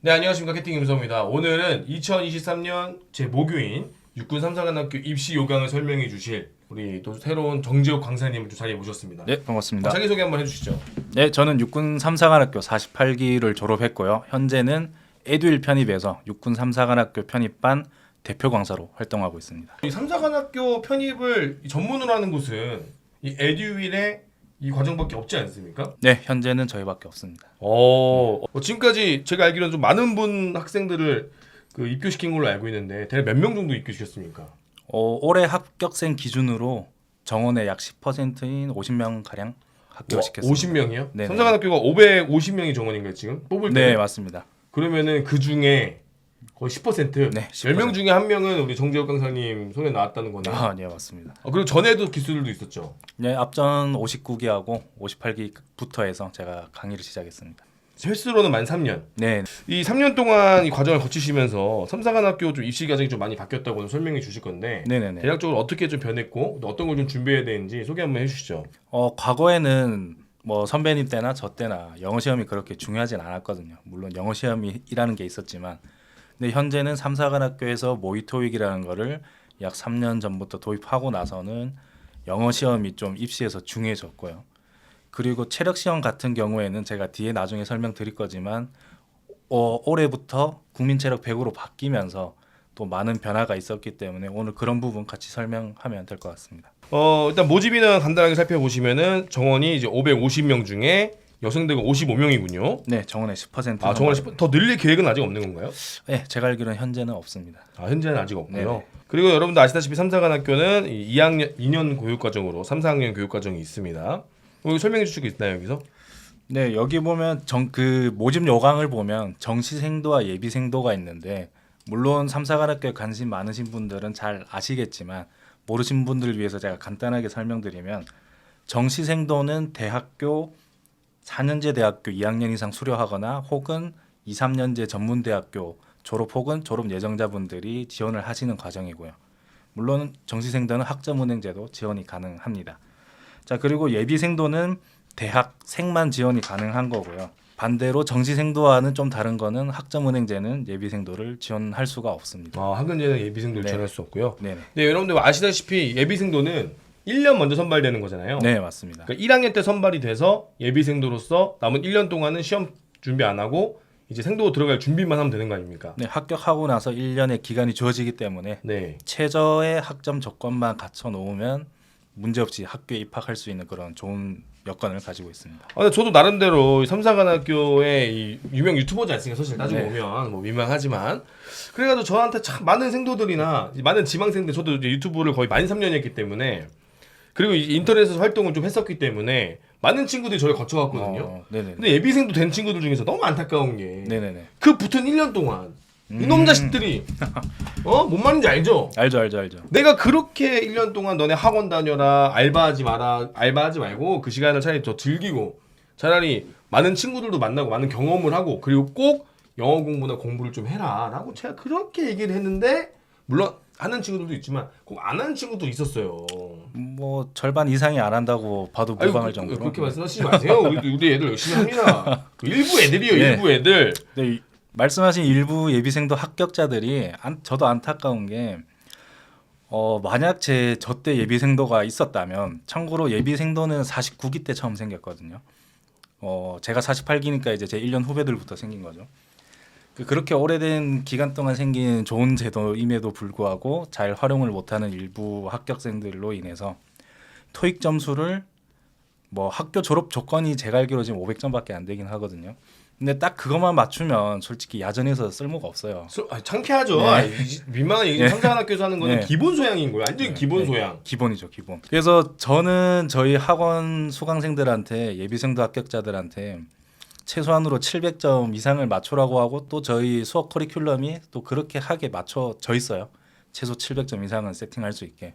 네 안녕하십니까 캐팅 김서입니다. 오늘은 2023년 제 모교인 육군 삼사관학교 입시 요강을 설명해 주실 우리 또 새로운 정재욱 강사님을 좀 자리에 모셨습니다. 네, 반갑습니다. 자기 소개 한번 해주시죠. 네, 저는 육군 삼사관학교 48기를 졸업했고요. 현재는 에듀윌 편입에서 육군 삼사관학교 편입반 대표 강사로 활동하고 있습니다. 이 삼사관학교 편입을 이 전문으로 하는 곳은 이 에듀윌의 이 과정밖에 없지 않습니까? 네, 현재는 저희밖에 없습니다. 어, 어, 지금까지 제가 알기로는 좀 많은 분 학생들을 그 입교시킨 걸로 알고 있는데 대략 몇 명 정도 입교시켰습니까? 어, 올해 합격생 기준으로 정원의 약 10%인 50명 가량 합격시켰습니다. 50명이요? 네네. 삼사관학교가 550명이 정원인가요 지금? 뽑을 때? 네, 맞습니다. 그러면은 그 중에 거의 10%. 네, 10명 중에 한 명은 우리 정재욱 강사님 손에 나왔다는 거네요. 아, 네, 맞습니다. 아, 그리고 전에도 기수들도 있었죠. 네, 앞전 59기하고 58기부터 해서 제가 강의를 시작했습니다. 횟수로는 만 3년. 네, 이 3년 동안 이 과정을 거치시면서 삼사관학교 좀 입시 과정이 좀 많이 바뀌었다고 는 설명해 주실 건데 네, 네, 네. 대략적으로 어떻게 좀 변했고 또 어떤 걸 좀 준비해야 되는지 소개 한번 해주시죠. 어, 과거에는 뭐 선배님 때나 저 때나 영어 시험이 그렇게 중요하진 않았거든요. 물론 영어 시험이라는 게 있었지만 근데 현재는 삼사관학교에서 모의토익이라는 거를 약 3년 전부터 도입하고 나서는 영어 시험이 좀 입시에서 중요해졌고요. 그리고 체력 시험 같은 경우에는 제가 뒤에 나중에 설명드릴 거지만 어, 올해부터 국민 체력 100으로 바뀌면서 또 많은 변화가 있었기 때문에 오늘 그런 부분 같이 설명하면 될 것 같습니다. 어, 일단 모집인원 간단하게 살펴보시면은 정원이 이제 550명 중에 여성들은 55명이군요. 네, 정원의 10%. 아, 정원 10, 더 늘릴 계획은 아직 없는 건가요? 네, 제가 알기로는 현재는 없습니다. 아, 현재는 아직 없고요. 네네. 그리고 여러분도 아시다시피 삼사관학교는 이 2학년 2년 교육 과정으로 3, 4학년 교육 과정이 있습니다. 뭐 설명해 주실 거 있나요, 여기서? 네, 여기 보면 정 그 모집 요강을 보면 정시생도와 예비생도가 있는데 물론 삼사관학교에 관심 많으신 분들은 잘 아시겠지만 모르신 분들을 위해서 제가 간단하게 설명드리면 정시생도는 대학교 4년제 대학교 2학년 이상 수료하거나 혹은 2, 3년제 전문대학교 졸업 혹은 졸업 예정자분들이 지원을 하시는 과정이고요. 물론 정시생도는 학점은행제도 지원이 가능합니다. 자 그리고 예비생도는 대학생만 지원이 가능한 거고요. 반대로 정시생도와는 좀 다른 거는 학점은행제는 예비생도를 지원할 수가 없습니다. 아, 학년제는 예비생도를 네. 지원할 수 없고요. 네네. 네, 여러분들 아시다시피 예비생도는 1년 먼저 선발되는 거잖아요. 네 맞습니다. 그러니까 1학년 때 선발이 돼서 예비생도로서 남은 1년 동안은 시험 준비 안 하고 이제 생도 들어갈 준비만 하면 되는 거 아닙니까? 네 합격하고 나서 1년의 기간이 주어지기 때문에 네. 최저의 학점 조건만 갖춰 놓으면 문제없이 학교에 입학할 수 있는 그런 좋은 여건을 가지고 있습니다. 아, 근데 저도 나름대로 이 삼사관학교의 이 유명 유튜버지 않습니까? 사실 따지고 네. 보면 뭐 민망하지만 그래가지고 저한테 참 많은 생도들이나 이 많은 지망생들 저도 이제 유튜브를 거의 만 3년 했기 때문에 그리고 이 인터넷에서 활동을 좀 했었기 때문에 많은 친구들이 저를 거쳐갔거든요. 어, 네네. 근데 예비생도 된 친구들 중에서 너무 안타까운 게 네네네. 그 붙은 1년 동안 음. 이놈 자식들이 어? 뭔 말인지 알죠? 알죠 알죠 알죠. 내가 그렇게 1년 동안 너네 학원 다녀라 알바하지 마라 알바하지 말고 그 시간을 차라리 더 즐기고 차라리 많은 친구들도 만나고 많은 경험을 하고 그리고 꼭 영어 공부나 공부를 좀 해라 라고 제가 그렇게 얘기를 했는데 물론 하는 친구들도 있지만 꼭 안 하는 친구도 있었어요 뭐 절반 이상이 안 한다고 봐도 아유, 무방할 그, 정도로. 그렇게 말씀하시지 마세요 우리, 우리 애들 열심히 합니다 일부 애들이요 네. 일부 애들 네, 이- 말씀하신 일부 예비생도 합격자들이 안, 저도 안타까운 게 어, 만약 제 저 때 예비생도가 있었다면 참고로 예비생도는 49기 때 처음 생겼거든요. 어, 제가 48기니까 이제 제 1년 후배들부터 생긴 거죠. 그- 그렇게 오래된 기간 동안 생긴 좋은 제도임에도 불구하고 잘 활용을 못하는 일부 합격생들로 인해서 토익 점수를 뭐 학교 졸업 조건이 제가 알기로 지금 500점밖에 안 되긴 하거든요. 근데 딱 그것만 맞추면 솔직히 야전에서 쓸모가 없어요. 소- 아, 창피하죠 네. 아, 이- 민망한 얘기 네. 삼사관학교에서 하는 거는 네. 기본 소양인 거예요 완전히 네, 기본 네. 소양 기본이죠, 기본. 그래서 저는 저희 학원 수강생들한테 예비생도 합격자들한테 최소한으로 700점 이상을 맞추라고 하고 또 저희 수업 커리큘럼이 또 그렇게 하게 맞춰져 있어요. 최소 700점 이상은 세팅할 수 있게.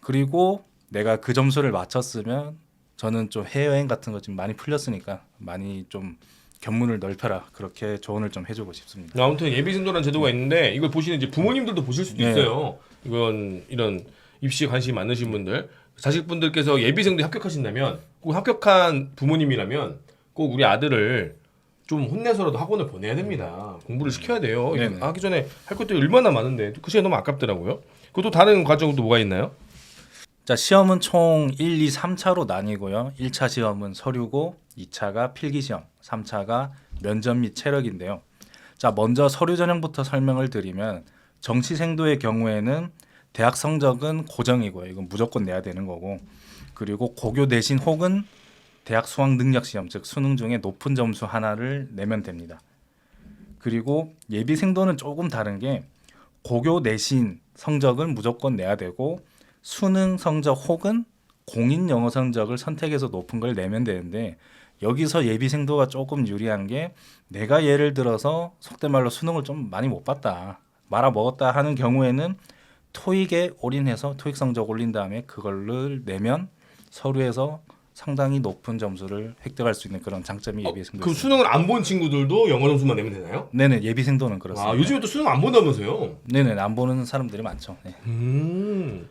그리고 내가 그 점수를 맞췄으면 저는 좀 해외여행 같은 거 지금 많이 풀렸으니까 많이 좀 견문을 넓혀라 그렇게 조언을 좀 해주고 싶습니다. 아무튼 예비생도라는 제도가 있는데 이걸 보시는 이제 부모님들도 보실 수도 네. 있어요. 이건 이런 입시에 관심이 많으신 분들 자식분들께서 예비생도에 합격하신다면 꼭 합격한 부모님이라면 꼭 우리 아들을 좀 혼내서라도 학원을 보내야 됩니다. 공부를 시켜야 돼요. 네네. 하기 전에 할 것들이 얼마나 많은데 그 시간 너무 아깝더라고요. 그것도 다른 과정도 뭐가 있나요? 자, 시험은 총 1, 2, 3차로 나뉘고요. 1차 시험은 서류고 2차가 필기 시험, 3차가 면접 및 체력인데요. 자, 먼저 서류 전형부터 설명을 드리면 정치생도의 경우에는 대학 성적은 고정이고요. 이건 무조건 내야 되는 거고. 그리고 고교 대신 혹은 대학 수학 능력 시험 즉 수능 중에 높은 점수 하나를 내면 됩니다. 그리고 예비 생도는 조금 다른 게 고교 내신 성적은 무조건 내야 되고 수능 성적 혹은 공인 영어 성적을 선택해서 높은 걸 내면 되는데 여기서 예비 생도가 조금 유리한 게 내가 예를 들어서 속된 말로 수능을 좀 많이 못 봤다 말아 먹었다 하는 경우에는 토익에 올인해서 토익 성적 올린 다음에 그걸를 내면 서류에서 상당히 높은 점수를 획득할 수 있는 그런 장점이 예비 생도 그럼 수능을 안 본 친구들도 영어 점수만 내면 되나요? 네네 예비 생도는 그렇습니다. 아 요즘에 또 수능 안 본다면서요? 네네 안 보는 사람들이 많죠. 네. 음.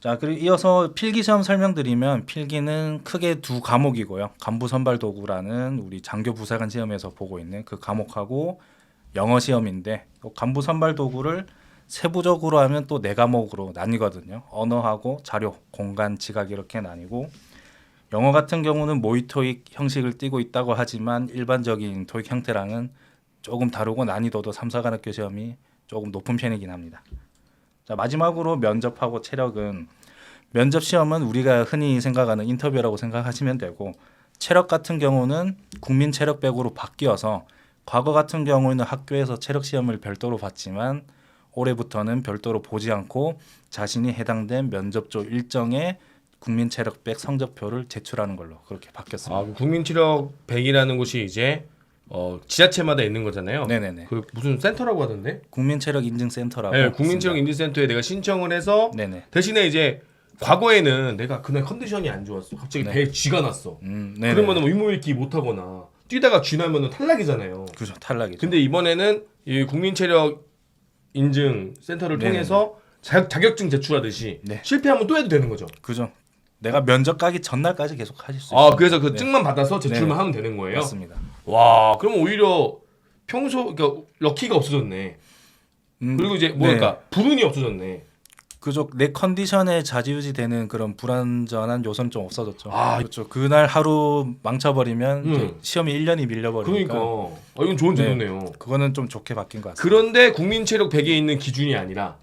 자 그리고 이어서 필기 시험 설명드리면 필기는 크게 두 과목이고요. 간부 선발 도구라는 우리 장교 부사관 시험에서 보고 있는 그 과목하고 영어 시험인데 또 간부 선발 도구를 세부적으로 하면 또 네 과목으로 나뉘거든요. 언어하고 자료, 공간, 지각 이렇게 나뉘고 영어 같은 경우는 모의 토익 형식을 띠고 있다고 하지만 일반적인 토익 형태랑은 조금 다르고 난이도도 3, 4관학교 시험이 조금 높은 편이긴 합니다. 자 마지막으로 면접하고 체력은 면접 시험은 우리가 흔히 생각하는 인터뷰라고 생각하시면 되고 체력 같은 경우는 국민 체력 100으로 바뀌어서 과거 같은 경우에는 학교에서 체력 시험을 별도로 봤지만 올해부터는 별도로 보지 않고 자신이 해당된 면접조 일정에 국민 체력 100 성적표를 제출하는 걸로 그렇게 바뀌었습니다. 아, 그 국민치력 100이라는 곳이 이제 어, 지자체마다 있는 거잖아요. 네네네. 그 무슨 센터라고 하던데? 국민 체력 인증 센터라고. 네, 국민치력 인증 센터에 내가 신청을 해서 네네. 대신에 이제 과거에는 내가 그날 컨디션이 안 좋았어. 갑자기 네. 배에 쥐가 났어. 음, 네네. 그러면은 뭐 의무일기 못 하거나 뛰다가 쥐 나면은 탈락이잖아요. 그죠 탈락이죠. 근데 이번에는 이 국민 체력 인증 센터를 네네네. 통해서 자격, 자격증 제출하듯이 네. 실패하면 또 해도 되는 거죠. 그죠. 내가 면접 가기 전날까지 계속 하실 수 있어요. 아 그래서 그 네. 증만 받아서 제출만 네. 하면 되는 거예요. 맞습니다. 와 그럼 오히려 평소 그러니까 럭키가 없어졌네. 음, 그리고 이제 네. 뭐랄까 불운이 없어졌네. 그죠. 내 컨디션에 좌지우지 되는 그런 불안전한 요소는 좀 없어졌죠. 아. 그렇죠. 그날 하루 망쳐버리면 음. 이제 시험이 1년이 밀려버리니까 그러니까 어, 이건 좋은 네. 제도네요. 그거는 좀 좋게 바뀐 것 같습니다. 그런데 국민 체력 100에 있는 기준이 아니라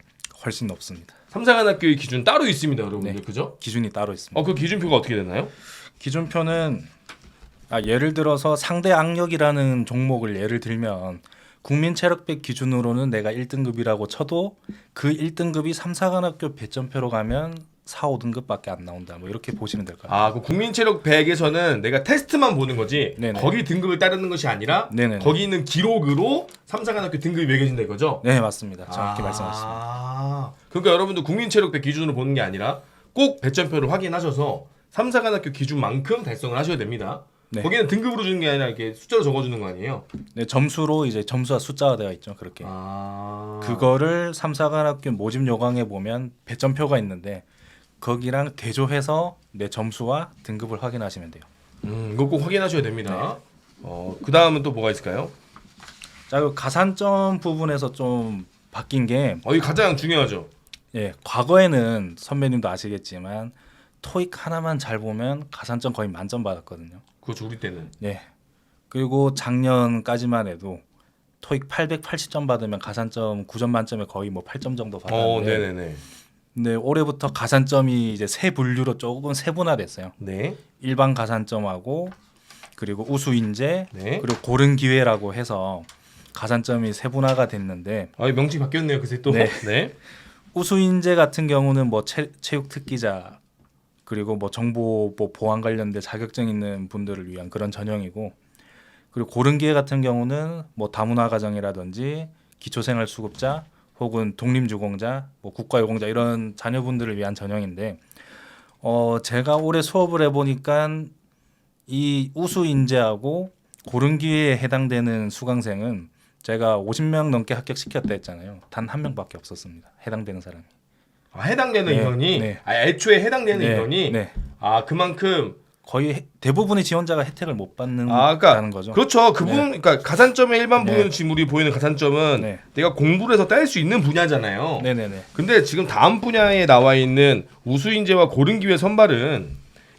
훨씬 높습니다. 삼사관학교의 기준 따로 있습니다, 여러분들. 네. 그죠? 기준이 따로 있습니다. 어 그 기준표가 어떻게 되나요? 기준표는 아, 예를 들어서 상대 악력이라는 종목을 예를 들면 국민 체력백 기준으로는 내가 1등급이라고 쳐도 그 1등급이 3, 4관학교 배점표로 가면 4, 5등급밖에 안 나온다. 뭐 이렇게 보시면 될 것 같아요. 아, 그 국민 체력 100에서는 내가 테스트만 보는 거지. 네네. 거기 등급을 따르는 것이 아니라 네네. 거기 있는 기록으로 삼사관학교 등급이 매겨진다 이거죠? 네, 맞습니다. 정확히 아, 말씀하셨습니다. 그러니까 여러분들 국민 체력 100 기준으로 보는 게 아니라 꼭 배점표를 확인하셔서 삼사관학교 기준만큼 달성을 하셔야 됩니다. 네. 거기는 등급으로 주는 게 아니라 이렇게 숫자로 적어주는 거 아니에요? 네, 점수로 이제 점수와 숫자가 되어 있죠. 그렇게. 아, 그거를 3, 4관학교 모집 요강에 보면 배점표가 있는데 거기랑 대조해서 내 점수와 등급을 확인하시면 돼요. 음, 이거 꼭 확인하셔야 됩니다. 네. 어, 그 다음은 또 뭐가 있을까요? 자, 그 가산점 부분에서 좀 바뀐 게 어, 이 가장 중요하죠. 예, 과거에는 선배님도 아시겠지만 토익 하나만 잘 보면 가산점 거의 만점 받았거든요. 그거 우리 때는. 예. 그리고 작년까지만 해도 토익 880점 받으면 가산점 9점 만점에 거의 뭐 8점 정도 어, 받았는데 네네네. 근데 올해부터 가산점이 이제 세 분류로 조금 세분화됐어요. 네, 일반 가산점하고 그리고 우수 인재 네. 그리고 고른 기회라고 해서 가산점이 세분화가 됐는데 아, 명칭 바뀌었네요. 그새 또. 네. 네. 우수 인재 같은 경우는 뭐 체, 체육 특기자 그리고 뭐 정보 뭐 보안 관련된 자격증 있는 분들을 위한 그런 전형이고 그리고 고른 기회 같은 경우는 뭐 다문화 가정이라든지 기초생활 수급자 혹은 독립유공자, 뭐 국가유공자 이런 자녀분들을 위한 전형인데 어 제가 올해 수업을 해보니까 이 우수 인재하고 고른 기회에 해당되는 수강생은 제가 50명 넘게 합격시켰다 했잖아요. 단 한 명밖에 없었습니다. 해당되는 사람이. 아, 해당되는 네, 인원이 네. 아, 애초에 해당되는 네, 인원이 네. 아 그만큼 거의 해- 대부분의 지원자가 혜택을 못 받는 아, 그러니까 거죠. 그렇죠. 그분 그러니까 가산점의 일반 네. 보이는 지물이 보이는 가산점은 네. 내가 공부를 해서 딸수 있는 분야잖아요. 네네네. 근데 지금 다음 분야에 나와 있는 우수인재와 고른 기회 선발은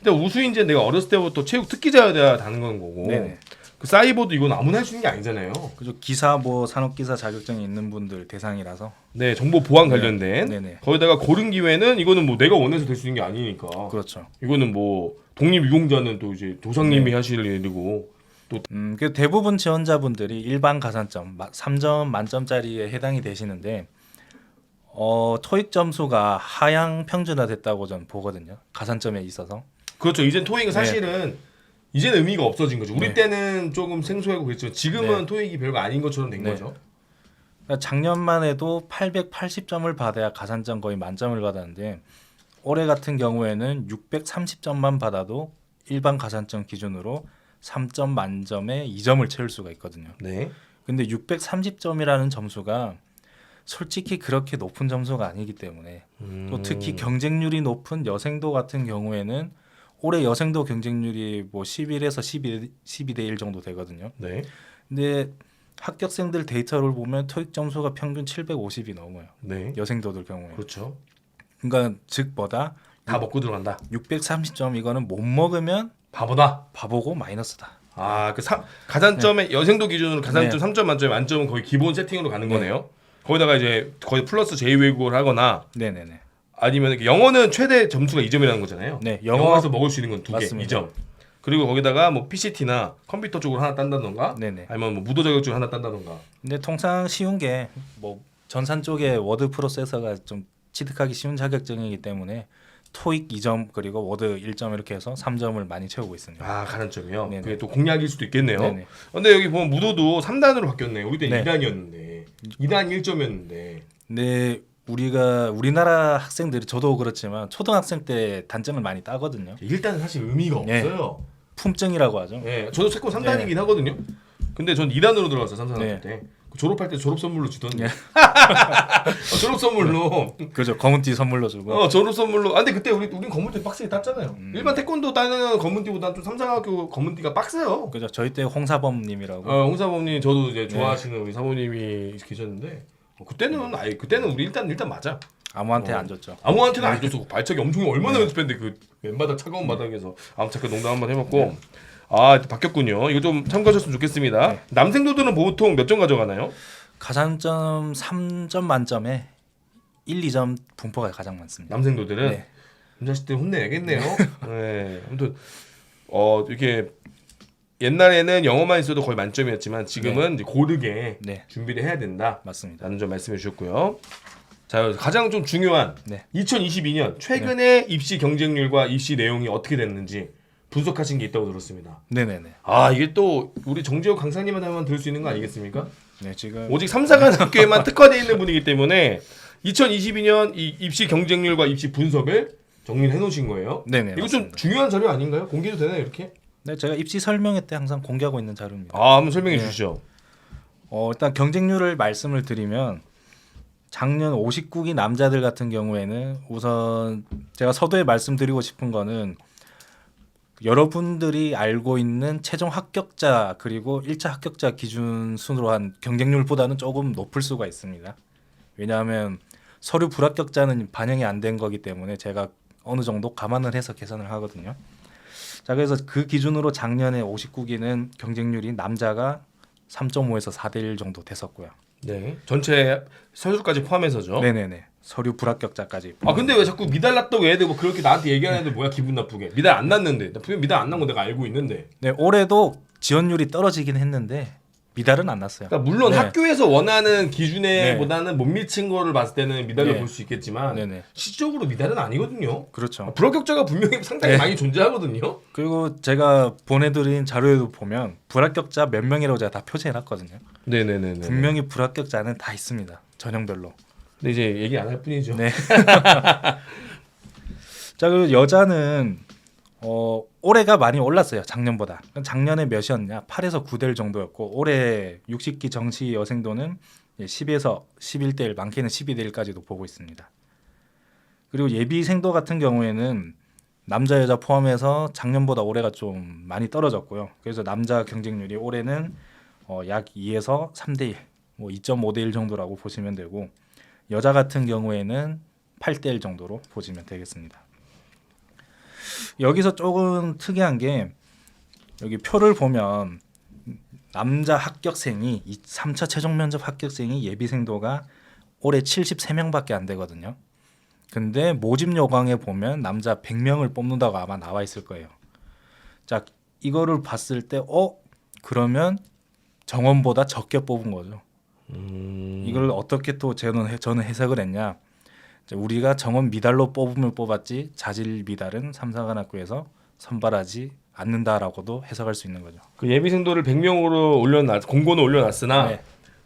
일단 우수인재 내가 어렸을 때부터 체육 특기자여야 다는 건 거고 네네. 그 사이버도 이건 아무나 할 수 있는 게 아니잖아요. 그죠 기사 뭐 산업기사 자격증이 있는 분들 대상이라서. 네 정보 보안 네. 관련된 네네. 거기다가 고른 기회는 이거는 뭐 내가 원해서 될 수 있는 게 아니니까 그렇죠. 이거는 뭐 독립유공자는 또 이제 도상님이 하실 일이고 음, 그 대부분 지원자분들이 일반 가산점 3점 만점짜리에 해당이 되시는데 어, 토익 점수가 하향 평준화됐다고 전 보거든요. 가산점에 있어서. 그렇죠. 이젠 토익은 네. 사실은 이젠 의미가 없어진 거죠. 우리 네. 때는 조금 생소하고 그랬지만 지금은 네. 토익이 별거 아닌 것처럼 된 네. 거죠. 그러니까 작년만 해도 880점을 받아야 가산점 거의 만점을 받았는데 올해 같은 경우에는 630점만 받아도 일반 가산점 기준으로 3점 만점에 2점을 채울 수가 있거든요. 네. 근데 630점이라는 점수가 솔직히 그렇게 높은 점수가 아니기 때문에 음. 또 특히 경쟁률이 높은 여생도 같은 경우에는 올해 여생도 경쟁률이 뭐 11에서 12, 12대 1 정도 되거든요. 네. 근데 합격생들 데이터를 보면 토익 점수가 평균 750이 넘어요. 네. 여생도들 경우에. 그렇죠. 그러니까 즉 뭐다 다 먹고 들어간다. 630점 이거는 못 먹으면 바보다. 바보고 마이너스다. 아, 그 사, 가산점의 여생도 기준으로 가산점 3점 만점에 만점은 거의 기본 세팅으로 가는 네. 거네요. 거기다가 이제 거의 플러스 제2외국어를 하거나 네네네. 아니면 이렇게 영어는 최대 점수가 2점이라는 거잖아요. 네, 영어 영어 에서 먹을 수 있는 건 두 개, 맞습니다. 2점. 그리고 거기다가 뭐 PCT나 컴퓨터 쪽으로 하나 딴다던가 네네. 아니면 뭐 무도 자격증 하나 딴다던가. 근데 통상 쉬운 게 뭐 전산 쪽에 워드 프로세서가 좀 취득하기 쉬운 자격증이기 때문에 토익 2점 그리고 워드 1점 이렇게 해서 3점을 많이 채우고 있습니다. 아, 가산점이요. 네네. 그게 또 공약일 수도 있겠네요. 네네. 근데 여기 보면 무도도 3단으로 바뀌었네. 우리 때 네. 2단이었는데. 2단 1점이었는데. 근데 우리가 우리나라 학생들이 저도 그렇지만 초등학생 때 단점을 많이 따거든요. 1단은 사실 의미가 네. 없어요. 품증이라고 하죠. 예, 저도 채권 3단이긴 하거든요. 근데 전 2단으로 들어갔어요, 3, 4학년 네. 때. 그 졸업할 때 졸업 선물로 주던데. 네. 어, 졸업 선물로. 그죠. 검은띠 선물로 주고. 어, 졸업 선물로. 아, 근데 그때 우리 우린 검은띠 빡세게 땄잖아요. 음. 일반 태권도 따는 검은띠보다 좀 3, 4학교 검은띠가 빡세요. 그죠. 저희 때 홍사범님이라고. 어, 홍사범님 저도 이제 네. 좋아하시는 우리 사모님이 계셨는데 어, 그때는 아예 그때는 우리 일단 일단 맞아. 아무한테 어. 안 줬죠. 아무한테나 안 줬어. 발차기 엄청 얼마나 네. 연습했는데 그 맨바닥 차가운 바닥에서 아무튼 그 농담 한번 해봤고 아 바뀌었군요. 이거 좀 참고하셨으면 좋겠습니다. 네. 남생도들은 보통 몇 점 가져가나요? 가산점 3점 만점에 1, 2점 분포가 가장 많습니다. 남생도들은 네. 남자식들 혼내야겠네요. 네. 아무튼 어 이렇게 옛날에는 영어만 있어도 거의 만점이었지만 지금은 이제 고르게 네. 준비를 해야 된다. 맞습니다. 라는 점 말씀해 주셨고요. 자, 가장 좀 중요한 네. 2022년 최근의 입시 경쟁률과 입시 내용이 어떻게 됐는지 분석하신 게 있다고 들었습니다. 네, 네, 네. 아, 이게 또 우리 정재욱 강사님한테 한번 들을 수 있는 거 아니겠습니까? 네, 지금 오직 3, 4간 학교에만 특화되어 있는 분이기 때문에 2022년 이 입시 경쟁률과 입시 분석을 정리를 해 놓으신 거예요. 네, 네. 이거 좀 맞습니다. 중요한 자료 아닌가요? 공개도 되나 요, 이렇게? 네, 제가 입시 설명회 때 항상 공개하고 있는 자료입니다. 아, 한번 설명해 네. 주시죠. 어, 일단 경쟁률을 말씀을 드리면 작년 59기 남자들 같은 경우에는 우선 제가 서두에 말씀드리고 싶은 거는 여러분들이 알고 있는 최종 합격자 그리고 1차 합격자 기준 순으로 한 경쟁률보다는 조금 높을 수가 있습니다. 왜냐하면 서류 불합격자는 반영이 안 된 거기 때문에 제가 어느 정도 감안을 해서 계산을 하거든요. 자, 그래서 그 기준으로 작년에 59기는 경쟁률이 남자가 3.5에서 4대 1 정도 됐었고요. 네. 전체 서류까지 포함해서죠. 네네네. 서류 불합격자까지. 아 근데 왜 자꾸 미달 났다고 애들 뭐 그렇게 나한테 얘기하는 애들 뭐야 기분 나쁘게 미달 안 났는데 나 분명 미달 안 난 거 내가 알고 있는데 네, 올해도 지원율이 떨어지긴 했는데 미달은 안 났어요. 그러니까 물론 네. 학교에서 원하는 기준에보다는 못 미친 거를 봤을 때는 미달을 네. 볼 수 있겠지만 네네. 실적으로 미달은 아니거든요 그렇죠. 불합격자가 분명히 상당히 네. 많이 존재하거든요 그리고 제가 보내드린 자료에도 보면 불합격자 몇 명이라고 제가 다 표시해놨거든요. 네네네네 분명히 불합격자는 다 있습니다. 전형별로. 근데 이제 얘기 안 할 뿐이죠 네. 자, 그리고 여자는 어, 올해가 많이 올랐어요. 작년보다. 작년에 몇이었냐? 8에서 9대 1 정도였고 올해 60기 정시 여생도는 10에서 11대 1, 많게는 12대 1까지도 보고 있습니다. 그리고 예비생도 같은 경우에는 남자 여자 포함해서 작년보다 올해가 좀 많이 떨어졌고요. 그래서 남자 경쟁률이 올해는 어, 약 2에서 3대 1, 뭐 2.5대 1 정도라고 보시면 되고 여자 같은 경우에는 8대 1 정도로 보시면 되겠습니다. 여기서 조금 특이한 게 여기 표를 보면 남자 합격생이 3차 최종 면접 합격생이 예비생도가 올해 73명밖에 안 되거든요. 근데 모집 요강에 보면 남자 100명을 뽑는다고 아마 나와 있을 거예요. 자, 이거를 봤을 때 어? 그러면 정원보다 적게 뽑은 거죠. 음. 이걸 어떻게 또 저는 해석을 했냐? 우리가 정원 미달로 뽑으면 뽑았지 자질 미달은 삼사관학교에서 선발하지 않는다라고도 해석할 수 있는 거죠. 그 예비생도를 100명으로 올려놨 공고는 올려놨으나 네,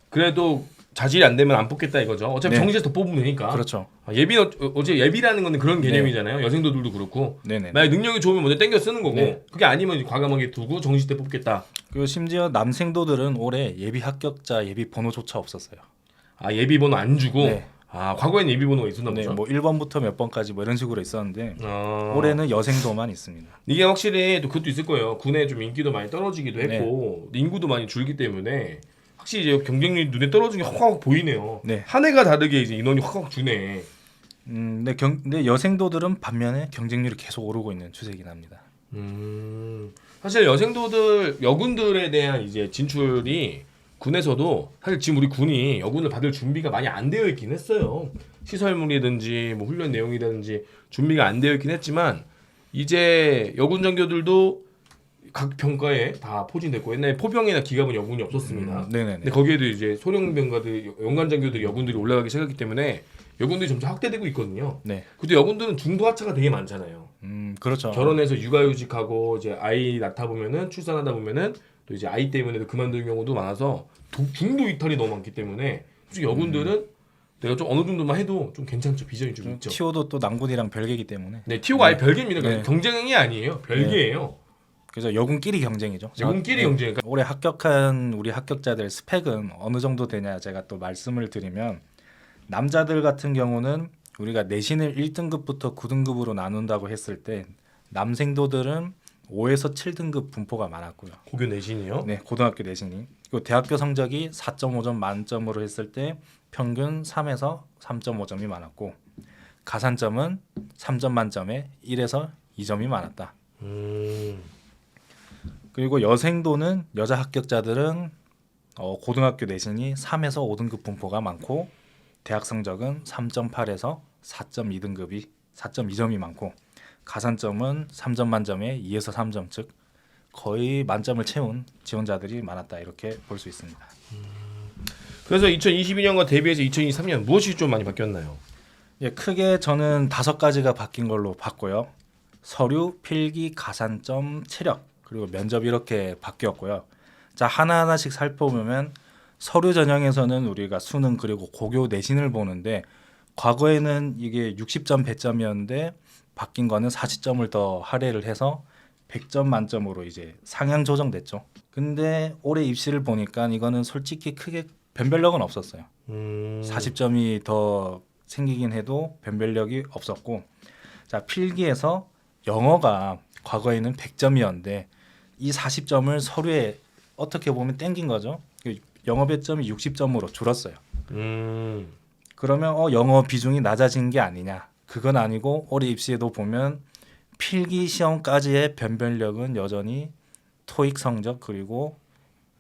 그래도 자질이 안 되면 안 뽑겠다 이거죠. 어차피 네. 정시에서 더 뽑으면 되니까. 그렇죠. 아, 예비 어, 어제 예비라는 거는 그런 개념이잖아요. 여생도들도 그렇고. 네네. 만약 능력이 좋으면 먼저 땡겨 쓰는 거고 네. 그게 아니면 과감하게 두고 정시 때 뽑겠다. 그리고 심지어 남생도들은 올해 예비 합격자 예비 번호조차 없었어요. 아 예비 번호 안 주고. 네. 아 과거에는 예비 번호가 있었나 네, 보죠. 뭐 1번부터 몇 번까지 뭐 이런 식으로 있었는데 아. 올해는 여생도만 있습니다. 이게 확실히 또 그것도 있을 거예요. 군에 좀 인기도 많이 떨어지기도 네. 했고 인구도 많이 줄기 때문에 확실히 이제 경쟁률이 눈에 떨어지는 게 확확 보이네요. 네. 한 해가 다르게 이제 인원이 확확 주네. 음, 근데, 경, 근데 여생도들은 반면에 경쟁률이 계속 오르고 있는 추세이긴 합니다. 음, 사실 여생도들 여군들에 대한 이제 진출이 군에서도 사실 지금 우리 군이 여군을 받을 준비가 많이 안 되어 있긴 했어요. 시설물이든지 뭐 훈련 내용이든지 준비가 안 되어 있긴 했지만 이제 여군 장교들도 각 병과에 다 포진됐고 옛날에 포병이나 기갑은 여군이 없었습니다. 음, 네네네. 근데 거기에도 이제 소령병과들 연관 장교들이 여군들이 올라가기 시작했기 때문에 여군들이 점점 확대되고 있거든요. 네. 근데 여군들은 중도 하차가 되게 많잖아요. 음, 그렇죠. 결혼해서 육아휴직하고 이제 아이 낳다 보면은 출산하다 보면은 또 이제 아이 때문에도 그만두는 경우도 많아서 도- 중도 이탈이 너무 많기 때문에 솔직히 여군들은 내가 좀 어느 정도만 해도 좀 괜찮죠 비전이 좀 있죠. 티오도 또 남군이랑 별개이기 때문에 네 티오가 아예 별개입니다. 네. 경쟁이 아니에요. 별개예요. 그래서 여군끼리 경쟁이죠. 여군끼리 네. 경쟁. 그러니까 올해 합격한 우리 합격자들 스펙은 어느 정도 되냐 제가 또 말씀을 드리면 남자들 같은 경우는 우리가 내신을 1등급부터 9등급으로 나눈다고 했을 때 남생도들은 5에서 7등급 분포가 많았고요. 고교 내신이요. 네, 고등학교 내신이. 그리고 대학교 성적이 4.5점 만점으로 했을 때 평균 3에서 3.5점이 많았고 가산점은 3점 만점에 1에서 2점이 많았다. 음. 그리고 여생도는 여자 합격자들은 어, 고등학교 내신이 3에서 5등급 분포가 많고 대학 성적은 3.8에서 4.2등급이 4.2점이 많고 가산점은 3점 만점에 2에서 3점 즉 거의 만점을 채운 지원자들이 많았다 이렇게 볼 수 있습니다. 그래서 2022년과 대비해서 2023년 무엇이 좀 많이 바뀌었나요? 예, 크게 저는 다섯 가지가 바뀐 걸로 봤고요. 서류, 필기, 가산점, 체력 그리고 면접 이렇게 바뀌었고요. 자 하나 하나씩 살펴보면 서류 전형에서는 우리가 수능 그리고 고교 내신을 보는데 과거에는 이게 60점 100점이었는데 바뀐 거는 40점을 더 할애를 해서 100점 만점으로 이제 상향 조정됐죠. 근데 올해 입시를 보니까 이거는 솔직히 크게 변별력은 없었어요. 음. 40점이 더 생기긴 해도 변별력이 없었고 자 필기에서 영어가 과거에는 100점이었는데 이 40점을 서류에 어떻게 보면 땡긴 거죠. 그 영어 배점이 60점으로 줄었어요. 음. 그러면 어 영어 비중이 낮아진 게 아니냐? 그건 아니고 올해 입시에도 보면 필기 시험까지의 변별력은 여전히 토익 성적 그리고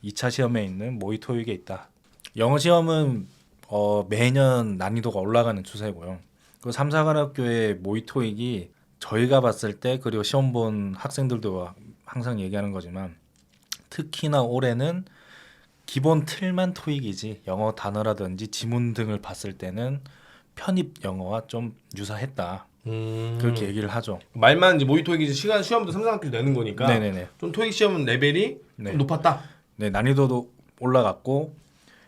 2차 시험에 있는 모의 토익에 있다. 영어 시험은 어, 매년 난이도가 올라가는 추세고요. 그 삼사관학교의 모의 토익이 저희가 봤을 때 그리고 시험 본 학생들도 항상 얘기하는 거지만 특히나 올해는 기본 틀만 토익이지 영어 단어라든지 지문 등을 봤을 때는 편입 영어와 좀 유사했다 음. 그렇게 얘기를 하죠. 말만 이제 모의 토익이 시간 시험도 3, 4학기 내는 거니까 네네네. 좀 토익 시험 레벨이 네. 좀 높았다. 네 난이도도 올라갔고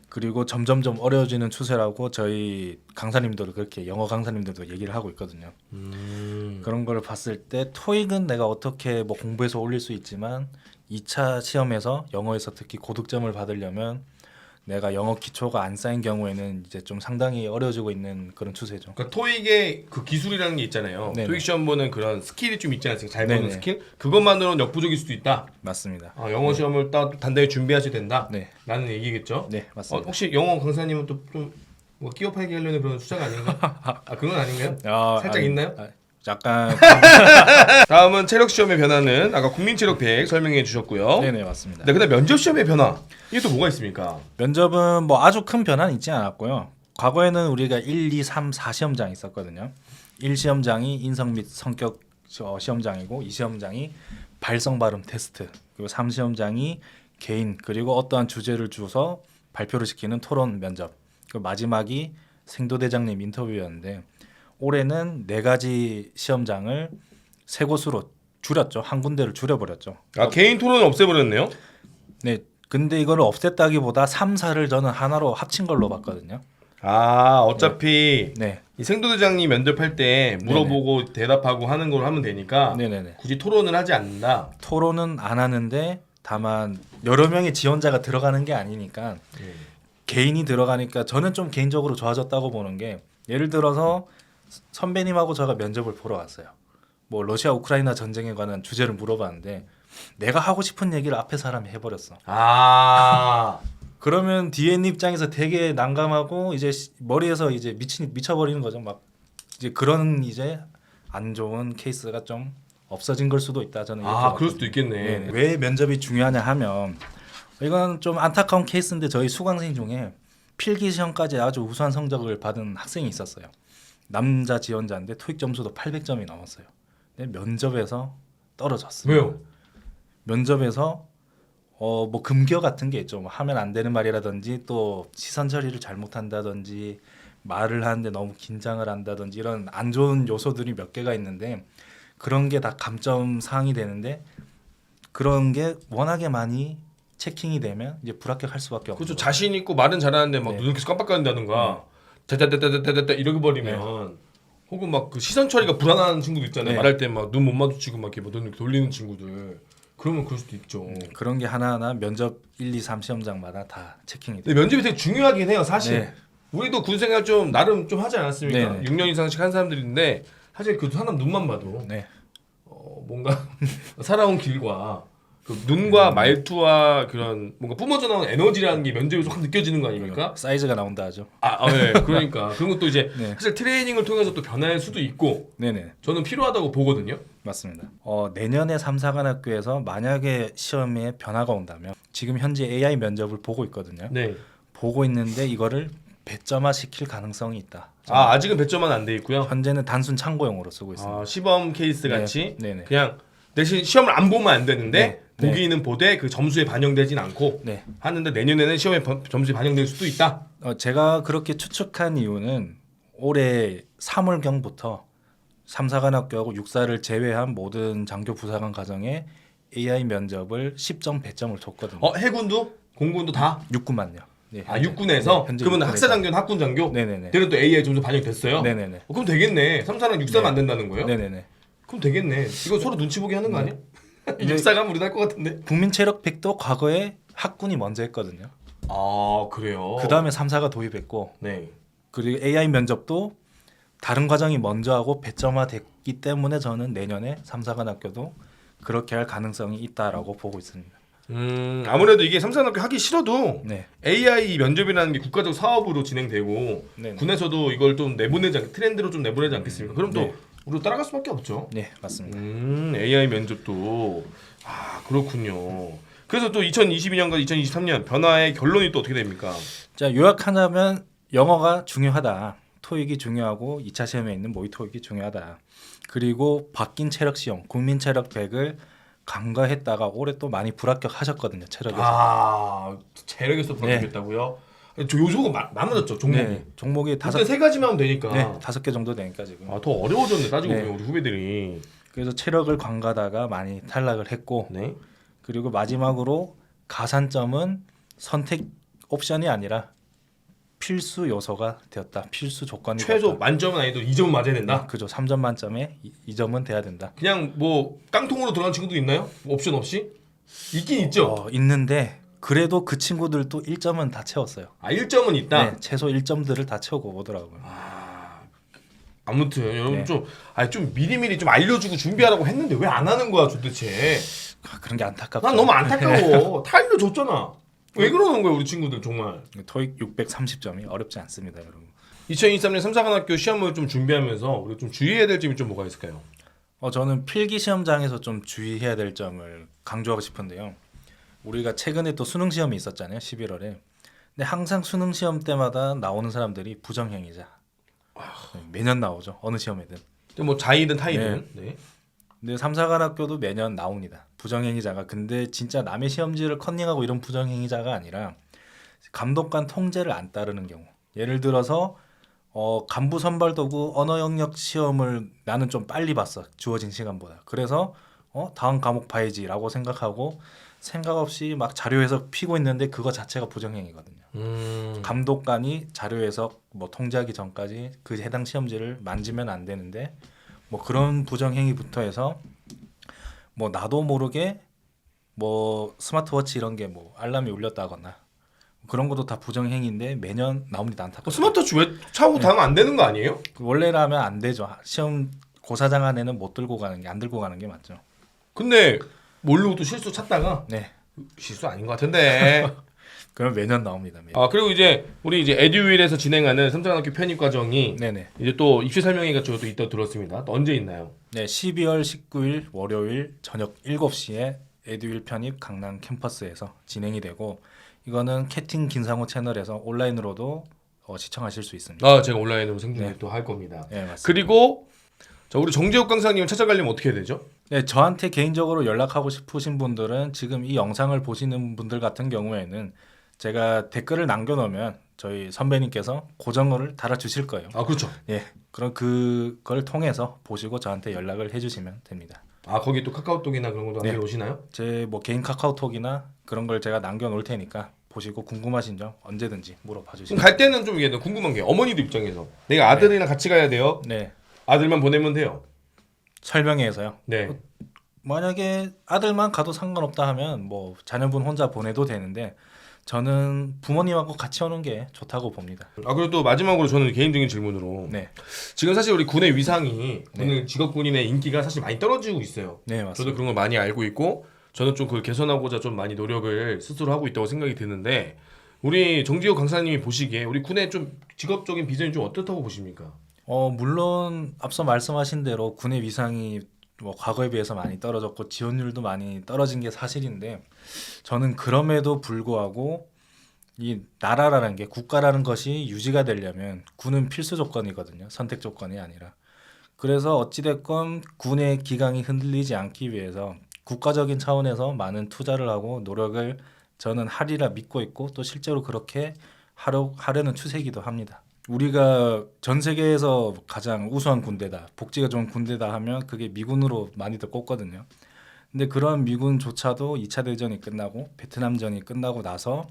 그리고 점점점 어려워지는 추세라고 저희 강사님들도 그렇게 영어 강사님들도 얘기를 하고 있거든요. 음. 그런 걸 봤을 때 토익은 내가 어떻게 뭐 공부해서 올릴 수 있지만 2차 시험에서 영어에서 특히 고득점을 받으려면 내가 영어 기초가 안 쌓인 경우에는 이제 좀 상당히 어려워지고 있는 그런 추세죠. 그러니까 토익의 그 기술이라는 게 있잖아요. 네네. 토익 시험 보는 그런 스킬이 좀 있지 않습니까? 잘 보는 네네. 스킬. 그것만으로는 역부족일 수도 있다. 맞습니다. 아, 영어 시험을 딱 단단히 준비하셔야 된다. 네, 라는 얘기겠죠. 네 어, 맞습니다. 혹시 영어 강사님은 또좀 뭐 끼어 팔기 하려는 그런 수사가 아닌가? 아 그건 아닌가요? 아, 살짝 아니, 있나요? 아, 약간 다음은 체력 시험의 변화는 아까 국민 체력 100 설명해 주셨고요. 네. 네네 맞습니다. 그다음 면접 시험의 변화. 이게 또 뭐가 있습니까? 면접은 뭐 아주 큰 변화는 있지 않았고요. 과거에는 우리가 1, 2, 3, 4 시험장이 있었거든요. 1 시험장이 인성 및 성격 어, 시험장이고 2 시험장이 발성 발음 테스트 그리고 3 시험장이 개인 그리고 어떠한 주제를 주서 발표를 시키는 토론 면접 그리고 마지막이 생도대장님 인터뷰였는데 올해는 네 가지 시험장을 세 곳으로 줄였죠 한 군데를 줄여버렸죠. 아 개인 토론을 없애버렸네요. 네. 근데 이거를 없앴다기보다 3, 4를 저는 하나로 합친 걸로 봤거든요. 아 어차피 네. 이 생도대장님 면접할 때 물어보고 대답하고 하는 걸 하면 되니까 네 네 네. 굳이 토론을 하지 않는다. 토론은 안 하는데 다만 여러 명의 지원자가 들어가는 게 아니니까 개인이 들어가니까 저는 좀 개인적으로 좋아졌다고 보는 게 예를 들어서 선배님하고 제가 면접을 보러 갔어요. 뭐 러시아 우크라이나 전쟁에 관한 주제를 물어봤는데 내가 하고 싶은 얘기를 앞에 사람이 해버렸어. 아 그러면 뒤에 있는 입장에서 되게 난감하고 이제 시- 머리에서 이제 미치 미쳐버리는 거죠. 막 이제 그런 이제 안 좋은 케이스가 좀 없어진 걸 수도 있다. 저는 아, 그럴. 수도 있겠네. 네네. 왜 면접이 중요하냐 하면 이건 좀 안타까운 케이스인데 저희 수강생 중에 필기 시험까지 아주 우수한 성적을 받은 학생이 있었어요. 남자 지원자인데 토익 점수도 800점이 넘었어요. 근데 면접에서 떨어졌어요. 왜요? 면접에서 어 뭐 금겨 같은 게 있죠. 뭐 하면 안 되는 말이라든지 또 시선 처리를 잘못한다든지 말을 하는데 너무 긴장을 한다든지 이런 안 좋은 요소들이 몇 개가 있는데 그런 게 다 감점 사항이 되는데 그런 게 워낙에 많이 체킹이 되면 이제 불합격할 수밖에 없죠. 그렇죠. 자신 있고 말은 잘하는데 막 네. 눈을 계속 깜빡거린다든가 다다다다다다다 이러고 버리면 혹은 막 그 시선 처리가 불안한 친구들 있잖아요. 네. 말할 때 막 눈 못 마주치고 막 이렇게 막 눈을 돌리는 친구들. 그러면 그럴 수도 있죠. 그런 게 하나하나 면접 1, 2, 3 시험장마다 다 체킹이 돼요. 근데 면접이 되게 중요하긴 해요, 사실. 네. 우리도 군 생활 좀 나름 좀 하지 않았습니까? 네네. 6년 이상씩 한 사람들인데 사실 그 사람 눈만 봐도 네. 어, 뭔가 살아온 길과 그 눈과 음. 말투와 그런 뭔가 뿜어져 나오는 에너지라는 게 면접에서 확 느껴지는 거 아닙니까? 사이즈가 나온다 하죠. 아, 아, 네. 그러니까 그런 것도 이제 네. 사실 트레이닝을 통해서 또 변할 수도 있고 네네. 저는 필요하다고 보거든요. 맞습니다. 어, 내년에 삼사관학교에서 만약에 시험에 변화가 온다면 지금 현재 AI 면접을 보고 있거든요. 네. 보고 있는데 이거를 배점화 시킬 가능성이 있다. 아 아직은 배점은 안돼 있고요. 현재는 단순 참고용으로 쓰고 있습니다. 아, 시범 케이스 네. 같이 네네. 그냥 대신 시험을 안 보면 안 되는데 네. 보기는 보되 그 점수에 반영되진 않고 네. 하는데 내년에는 시험에 번- 점수에 반영될 수도 있다. 어, 제가 그렇게 추측한 이유는 올해 3월 경부터 삼사관학교하고 육사를 제외한 모든 장교 부사관 과정에 AI 면접을 10점 배점을 줬거든요. 어 해군도 공군도 다. 육군만요. 네, 아 현재. 육군에서 네, 현재 그러면 육군에서. 학사 장교는 학군 장교. 네네네. 걔는 또 AI 점수 반영됐어요. 네네네. 어, 그럼 되겠네. 3, 4랑 6사면 네. 안 된다는 거예요? 네네네. 그럼 되겠네. 이거 서로 눈치 보기 하는 거 아니야? 이제- 6사가 하면 우리도 할것 같은데. 국민 체력백도 과거에 학군이 먼저 했거든요. 아 그래요. 그 다음에 3사가 도입했고 네. 그리고 AI 면접도 다른 과정이 먼저 하고 배점화 됐기 때문에 저는 내년에 삼사관 학교도 그렇게 할 가능성이 있다라고 보고 있습니다. 음 아무래도 이게 3, 4학교 하기 싫어도 네, AI 면접이라는 게 국가적 사업으로 진행되고 네, 군에서도 이걸 좀 내보내지 않, 트렌드로 좀 내보내지 않겠습니까? 그럼 또 네. 우리도 따라갈 수밖에 없죠. 네 맞습니다. 음 AI 면접도 아 그렇군요. 그래서 또 2022년과 2023년 변화의 결론이 또 어떻게 됩니까? 자 요약하자면 영어가 중요하다. 토익이 중요하고 2차 시험에 있는 모의 토익이 중요하다. 그리고 바뀐 체력 시험, 국민 체력 100을 간과했다가 올해 또 많이 불합격하셨거든요. 체력에서. 아 체력에서 불합격했다고요? 마- 많아졌죠 종목이. 네, 종목이 다섯 그때 세 가지만 하면 되니까. 네, 다섯 개 정도 되니까 지금. 아 더 어려워졌네 따지고 네. 보면 우리 후배들이. 그래서 체력을 관가다가 많이 탈락을 했고 네. 그리고 마지막으로 가산점은 선택 옵션이 아니라 필수 요소가 되었다. 필수 조건이 최소 되었다. 만점은 아니도 2점 맞아야 된다. 네, 그죠. 3점 만점에 2, 점은 돼야 된다. 그냥 뭐 깡통으로 들어간 친구도 있나요? 옵션 없이? 있긴 있죠. 어, 있는데 그래도 그 친구들도 1점은 다 채웠어요. 아 1점은 있다. 네, 최소 1점들을 다 채우고 오더라고요. 아 아무튼 여러분 네. 좀 아니 좀 미리미리 좀 알려주고 준비하라고 했는데 왜 안 하는 거야 도대체? 아, 그런 게 안타깝죠. 난 너무 안타까워. 다 알려줬잖아. 왜 그러는 거야 우리 친구들 정말. 토익 630점이 어렵지 않습니다, 여러분. 2023년 삼사관학교 시험을 좀 준비하면서 우리 좀 주의해야 될 점이 좀 뭐가 있을까요? 어, 저는 필기 시험장에서 좀 주의해야 될 점을 강조하고 싶은데요. 우리가 최근에 또 수능 시험이 있었잖아요, 11월에. 근데 항상 수능 시험 때마다 나오는 사람들이 부정행위자. 네, 매년 나오죠, 어느 시험에든. 뭐 자이든 타이든. 네. 근데 삼사관학교도 매년 나옵니다. 부정행위자가. 근데 진짜 남의 시험지를 컨닝하고 이런 부정행위자가 아니라 감독관 통제를 안 따르는 경우. 예를 들어서 어, 간부 선발 도구 언어 영역 시험을 나는 좀 빨리 봤어. 주어진 시간보다. 그래서 어, 다음 과목 봐야지라고 생각하고 생각 없이 막 자료 해석 피고 있는데 그거 자체가 부정행위거든요. 음. 감독관이 자료 해석 뭐 통제하기 전까지 그 해당 시험지를 만지면 안 되는데 뭐 그런 부정 행위부터 해서 뭐 나도 모르게 뭐 스마트워치 이런 게 뭐 알람이 울렸다거나 그런 것도 다 부정 행위인데 매년 나옵니다 안타깝게. 어, 스마트워치 왜 차고 다면 안 되는 거 아니에요? 원래라면 안 되죠. 시험 고사장 안에는 못 들고 가는 게 안 들고 가는 게 맞죠. 근데 모르고 또 실수 찾다가 네. 실수 아닌 것 같은데. 그럼 매년 나옵니다. 매년. 아 그리고 이제 우리 이제 에듀윌에서 진행하는 삼사관학교 편입 과정이 네네. 이제 또 입시 설명회가 저도 이따 들었습니다. 또 언제 있나요? 네, 12월 19일 월요일 저녁 7시에 에듀윌 편입 강남 캠퍼스에서 진행이 되고 이거는 캐팅 김상호 채널에서 온라인으로도 어, 시청하실 수 있습니다. 아 제가 온라인으로 생중계 네. 또할 겁니다. 네, 맞습니다. 그리고 자 우리 정재욱 강사님 찾아가려면 어떻게 해야 되죠? 네, 저한테 개인적으로 연락하고 싶으신 분들은 지금 이 영상을 보시는 분들 같은 경우에는 제가 댓글을 남겨놓으면 저희 선배님께서 고정어를 달아주실 거예요. 아 그렇죠. 예, 그럼 그걸 통해서 보시고 저한테 연락을 해주시면 됩니다. 아 거기 또 카카오톡이나 그런 것도 네. 남겨 오시나요? 제 뭐 개인 카카오톡이나 그런 걸 제가 남겨놓을 테니까 보시고 궁금하신 점 언제든지 물어봐 주시면. 갈 때는 좀 이게 궁금한 게 어머니들 입장에서 내가 아들이랑 같이 가야 돼요. 네, 아들만 보내면 돼요. 설명회에서요. 네. 만약에 아들만 가도 상관없다 하면 뭐 자녀분 혼자 보내도 되는데 저는 부모님하고 같이 오는 게 좋다고 봅니다. 아 그리고 또 마지막으로 저는 개인적인 질문으로 네, 지금 사실 우리 군의 위상이 오늘 직업군인의 인기가 사실 많이 떨어지고 있어요. 네 맞습니다. 저도 그런 걸 많이 알고 있고 저는 좀 그걸 개선하고자 좀 많이 노력을 스스로 하고 있다고 생각이 드는데 우리 정지혁 강사님이 보시기에 우리 군의 좀 직업적인 비전이 좀 어떻다고 보십니까? 어 물론 앞서 말씀하신 대로 군의 위상이 뭐 과거에 비해서 많이 떨어졌고 지원율도 많이 떨어진 게 사실인데 저는 그럼에도 불구하고 이 나라라는 게 국가라는 것이 유지가 되려면 군은 필수 조건이거든요. 선택 조건이 아니라. 그래서 어찌됐건 군의 기강이 흔들리지 않기 위해서 국가적인 차원에서 많은 투자를 하고 노력을 저는 하리라 믿고 있고 또 실제로 그렇게 하려, 하려는 추세이기도 합니다. 우리가 전 세계에서 가장 우수한 군대다, 복지가 좋은 군대다 하면 그게 미군으로 많이들 꼽거든요. 근데 그런 미군조차도 2차 대전이 끝나고 베트남전이 끝나고 나서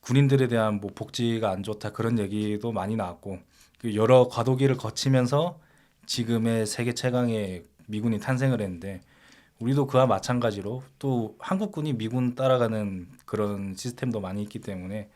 군인들에 대한 뭐 복지가 안 좋다 그런 얘기도 많이 나왔고 그 여러 과도기를 거치면서 지금의 세계 최강의 미군이 탄생을 했는데 우리도 그와 마찬가지로 또 한국군이 미군 따라가는 그런 시스템도 많이 있기 때문에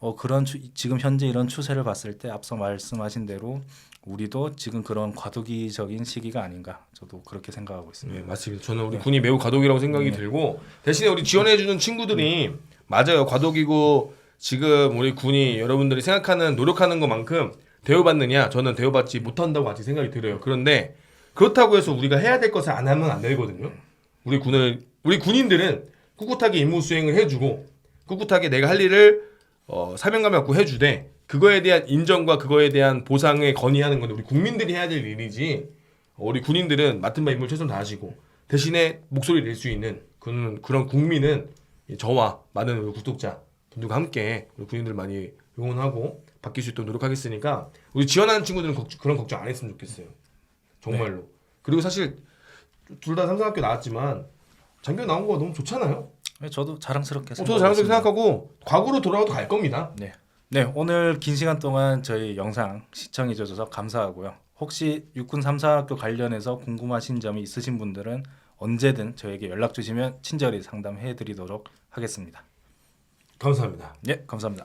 어 그런 추, 지금 현재 이런 추세를 봤을 때 앞서 말씀하신 대로 우리도 지금 그런 과도기적인 시기가 아닌가 저도 그렇게 생각하고 있습니다. 네 맞습니다. 저는 우리 네. 군이 매우 과도기라고 생각이 네. 들고 대신에 우리 지원해주는 친구들이 맞아요 과도기고 지금 우리 군이 여러분들이 생각하는 노력하는 것만큼 대우받느냐 저는 대우받지 못한다고 같이 생각이 들어요. 그런데 그렇다고 해서 우리가 해야 될 것을 안 하면 안 되거든요. 우리 군을 우리 군인들은 꿋꿋하게 임무 수행을 해주고 꿋꿋하게 내가 할 일을 어, 사명감 갖고 해주되 그거에 대한 인정과 그거에 대한 보상을 건의하는 건 우리 국민들이 해야 될 일이지 어, 우리 군인들은 맡은 바 임무를 최선을 다하시고 대신에 목소리 낼수 있는 그런 그런 국민은 저와 많은 우리 구독자 분들과 함께 우리 군인들 많이 응원하고 바뀔 수 있도록 노력하겠으니까 우리 지원하는 친구들은 걱- 그런 걱정 안 했으면 좋겠어요. 정말로. 그리고 사실 둘 다 삼성학교 나왔지만 장교 나온 거 너무 좋잖아요. 네, 저도 자랑스럽게 어, 저도 생각하고 자랑스럽게. 생각하고 과거로 돌아가도 갈 겁니다. 네. 네, 오늘 긴 시간 동안 저희 영상 시청해 주셔서 감사하고요. 혹시 육군 3사학교 관련해서 궁금하신 점이 있으신 분들은 언제든 저에게 연락 주시면 친절히 상담해 드리도록 하겠습니다. 감사합니다. 예, 감사합니다.